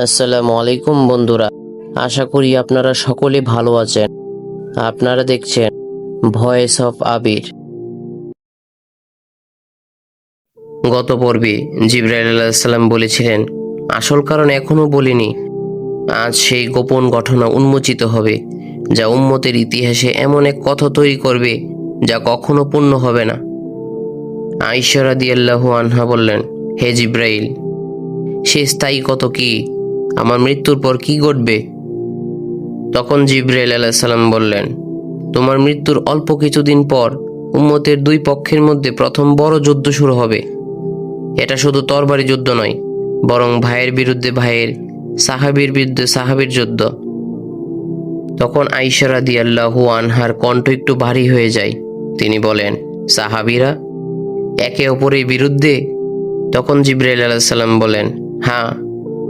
আসসালামু আলাইকুম বন্ধুরা। আশা করি আপনারা সকলে ভালো আছেন। আপনারা দেখছেন ভয়েস অফ আবির গত পর্বে জিব্রাইল আলাইসাল্লাম বলেছিলেন, আসল কারণ এখনও বলিনি। আজ সেই গোপন ঘটনা উন্মোচিত হবে, যা উম্মতের ইতিহাসে এমন এক কথা তৈরি করবে, যা কখনো পূর্ণ হবে না। আইসারা দিয়াল্লাহু আনহা বললেন, হে জিব্রাইল সে স্থায়ী কত কি? আমার মৃত্যুর পর কি ঘটবে? তখন জিব্রাইল আলাইসাল্লাম বললেন, তোমার মৃত্যুর অল্প কিছুদিন পর উম্মতের দুই পক্ষের মধ্যে প্রথম বড় যুদ্ধ শুরু হবে। এটা শুধু তরবারি যুদ্ধ নয়, বরং ভাইয়ের বিরুদ্ধে ভাইয়ের, সাহাবির বিরুদ্ধে সাহাবির যুদ্ধ। তখন আইসারা দিয়াল্লাহু আনহার কণ্ঠ একটু ভারী হয়ে যায়। তিনি বলেন, সাহাবিরা একে অপরের বিরুদ্ধে? তখন জিব্রাইল আলাইসাল্লাম বলেন হ্যাঁ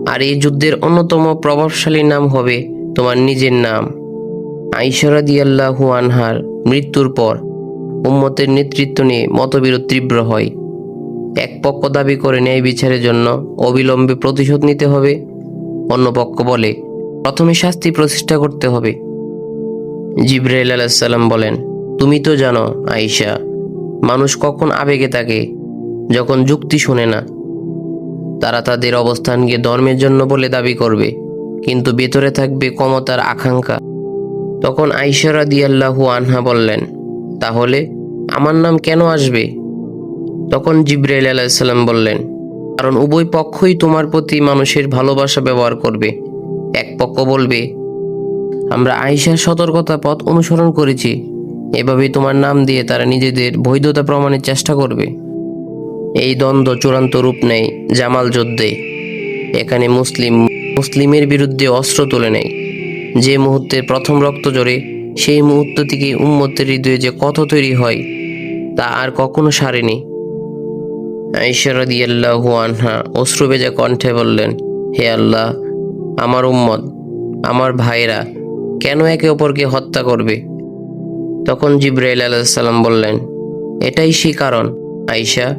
আর এই যুদ্ধের অন্যতম প্রভাবশালী নাম হবে তোমার নিজের নাম। আইসারা দিয়াল্লাহু আনহার মৃত্যুর পর উম্মতের নেতৃত্ব নিয়ে মতবিরোধ তীব্র হয়। এক পক্ষ দাবি করে ন্যায় বিচারের জন্য অবিলম্বে প্রতিশোধ নিতে হবে। অন্য পক্ষ বলে, প্রথমে শাস্তি প্রতিষ্ঠা করতে হবে। জিব্রাইল আলাইসাল্লাম বলেন, তুমি তো জানো আইসা মানুষ কখন আবেগে থাকে যখন যুক্তি শোনে না। তারা তাদের অবস্থানকে ধর্মের জন্য বলে দাবি করবে, কিন্তু ভেতরে থাকবে ক্ষমতার আকাঙ্ক্ষা। তখন আইসারা দিয়াল্লাহু আনহা বললেন, তাহলে আমার নাম কেন আসবে? তখন জিব্রাইল আলাইসাল্লাম বললেন, কারণ উভয় পক্ষই তোমার প্রতি মানুষের ভালোবাসা ব্যবহার করবে। এক পক্ষ বলবে, আমরা আইসার সতর্কতা পথ অনুসরণ করেছি, এভাবে তোমার নাম দিয়ে তারা নিজেদের বৈধতা প্রমাণের চেষ্টা করবে। এই দ্বন্দ্ব চূড়ান্ত রূপ নেয় জামাল যুদ্ধে। এখানে মুসলিম মুসলিমের বিরুদ্ধে অস্ত্র তুলে নেয়। যে মুহূর্তে প্রথম রক্ত জড়ে সেই মুহূর্ত থেকে উম্মতের হৃদয়ে যে কত তৈরি হয়, তা আর কখনো সারেনি। আইসারদিয়াল্লাহু আনহা অশ্রু ভেজা কণ্ঠে বললেন, হে আল্লাহ, আমার উম্মত, আমার ভাইরা কেন একে অপরকে হত্যা করবে? তখন জিব্রাইল আলাইসাল্লাম বললেন, এটাই সেই কারণ আইসা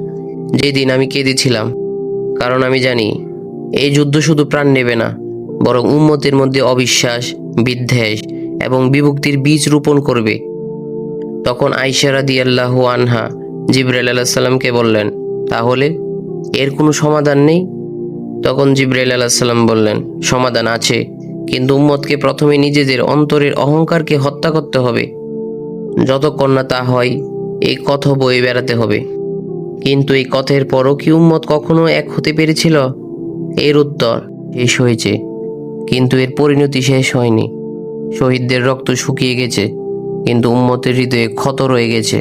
যেদিন আমি কেঁদেছিলাম। কারণ আমি জানি, এই যুদ্ধ শুধু প্রাণ নেবে না, বরং উম্মতের মধ্যে অবিশ্বাস, বিদ্বেষ এবং বিভক্তির বীজ রোপণ করবে। তখন আইসারা দিয়াল্লাহু আনহা জিব্রাইল আলাহিসাল্লামকে বললেন, তাহলে এর কোনো সমাধান নেই? তখন জিব্রাইল আলাহিসাল্লাম বললেন, সমাধান আছে, কিন্তু উম্মতকে প্রথমে নিজেদের অন্তরের অহংকারকে হত্যা করতে হবে। যতক্ষণ না তা হয়, এই কথ বয়ে বেড়াতে হবে। কিন্তু এই কথের পরও কি উম্মত কখনো এক হতে পেরেছিল? এর উত্তর, শেষ হয়েছে। কিন্তু এর পরিণতি শেষ হয়নি। শহীদদের রক্ত শুকিয়ে গেছে, কিন্তু উম্মতের হৃদয়ে ক্ষত রয়ে গেছে।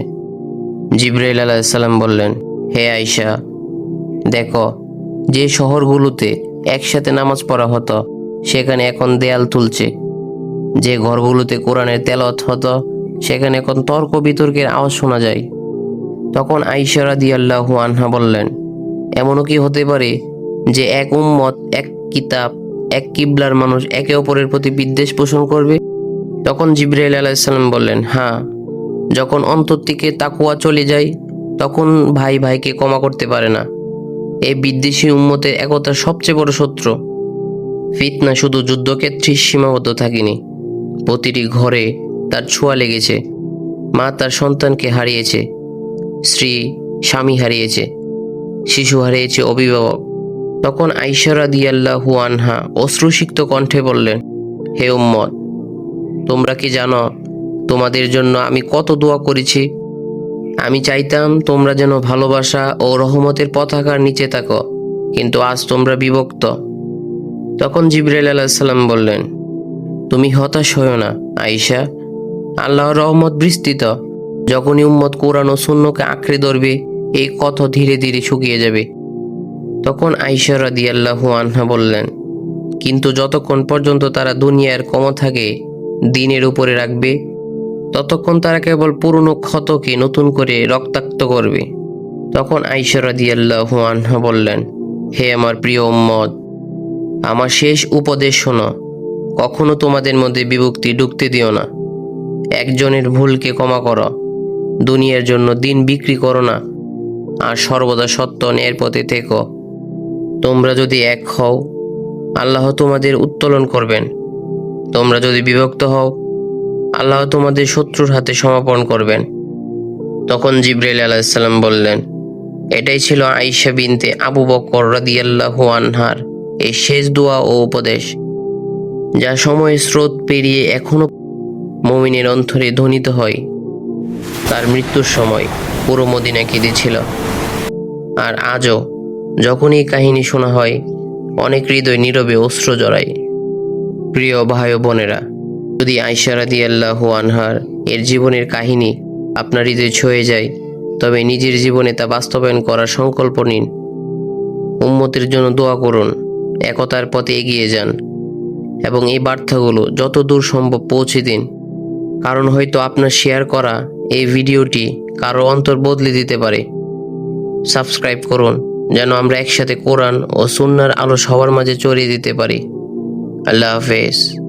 জিব্রাইল আলাহিসাল্লাম বললেন, হে আয়শা, দেখো, যে শহরগুলোতে একসাথে নামাজ পড়া হতো, সেখানে এখন দেয়াল তুলছে। যে ঘরগুলোতে কোরআনের তেলত হতো, সেখানে এখন তর্ক বিতর্কের আওয়াজ শোনা যায়। তখন আইসারা দিয়াল্লাহু আনহা বললেন, এমনও কি হতে পারে যে এক উম্মত, এক কিতাব, এক কিবলার মানুষ একে অপরের প্রতি বিদ্বেষ পোষণ করবে? তখন জিব্রাইল আলাইসাল্লাম বললেন হ্যাঁ যখন অন্তর থেকে তাকুয়া চলে যায়, তখন ভাই ভাইকে ক্ষমা করতে পারে না। এই বিদ্বেষী উম্মতের একতার সবচেয়ে বড় শত্রু। ফিতনা শুধু যুদ্ধক্ষেত্রে সীমাবদ্ধ থাকেনি। প্রতিটি ঘরে তার ছোঁয়া লেগেছে। মা তার সন্তানকে হারিয়েছে। স্ত্রী, স্বামী হারিয়েছে। শিশু হারিয়েছে অভিভাবক। তখন আইসারা দিয়াল্লাহু আনহা অশ্রুসিক্ত কণ্ঠে বললেন, হে উম্মত, তোমরা কি জানো তোমাদের জন্য আমি কত দোয়া করেছি? আমি চাইতাম তোমরা যেন ভালোবাসা ও রহমতের পতাকার নিচে থাকো, কিন্তু আজ তোমরা বিভক্ত। তখন জিব্রাইল আলাহিসাল্লাম বললেন, তুমি হতাশ হও না আইসা আল্লাহর রহমত বিস্তৃত। যখনই উম্মত কোরআন ও শূন্যকে আঁকড়ে ধরবে, এই কথ ধীরে ধীরে শুকিয়ে যাবে। তখন আইসারা দিয়াল্লাহু আনহা বললেন, কিন্তু যতক্ষণ পর্যন্ত তারা দুনিয়ার কম থাকে দিনের উপরে রাখবে, ততক্ষণ তারা কেবল পুরনো ক্ষতকে নতুন করে রক্তাক্ত করবে। তখন আইসারা দিয়াল্লাহু আনহা বললেন, হে আমার প্রিয় উম্মদ আমার শেষ উপদেশ শোনো। কখনো তোমাদের মধ্যে বিভক্তি ঢুকতে দিও না। একজনের ভুলকে ক্ষমা করো। দুনিয়ার জন্য দিন বিক্রি করো না, আর সর্বদা সত্য ন্যায়ের পথে থেকো। তোমরা যদি এক হও, আল্লাহ তোমাদের উত্তোলন করবেন। তোমরা যদি বিভক্ত হও, আল্লাহ তোমাদের শত্রুর হাতে সমাপন করবেন। তখন জিব্রাইল আলাইসাল্লাম বললেন, এটাই ছিল আইসা বিনতে আবু বকর রাদিয়াল্লাহু আনহার এই শেষ দোয়া ও উপদেশ, যা সময়ের স্রোত পেরিয়ে এখনও মমিনের অন্তরে ধ্বনিত হয়। তার মৃত্যুর সময় পুরো মদিনা কেঁদেছিল আর আজও যখন এই কাহিনী শোনা হয়, অনেক হৃদয় নীরবে অস্ত্র জড়ায়। প্রিয় ভাই বোনেরা, যদি আইসা রাদিয়াল্লাহু আনহার এর জীবনের কাহিনী আপনার হৃদয় ছুঁয়ে যায়, তবে নিজের জীবনে তা বাস্তবায়ন করার সংকল্প নিন। উম্মতের জন্য দোয়া করুন, একতার পথে এগিয়ে যান এবং এই বার্তাগুলো যত দূর সম্ভব পৌঁছে দিন। কারণ হয়তো আপনার শেয়ার করা এই ভিডিওটি কারও অন্তর বদলে দিতে পারে। সাবস্ক্রাইব করুন, যেন আমরা একসাথে কোরআন ও সুন্নার আলো সবার মাঝে চড়িয়ে দিতে পারি। আল্লাহ হাফেজ।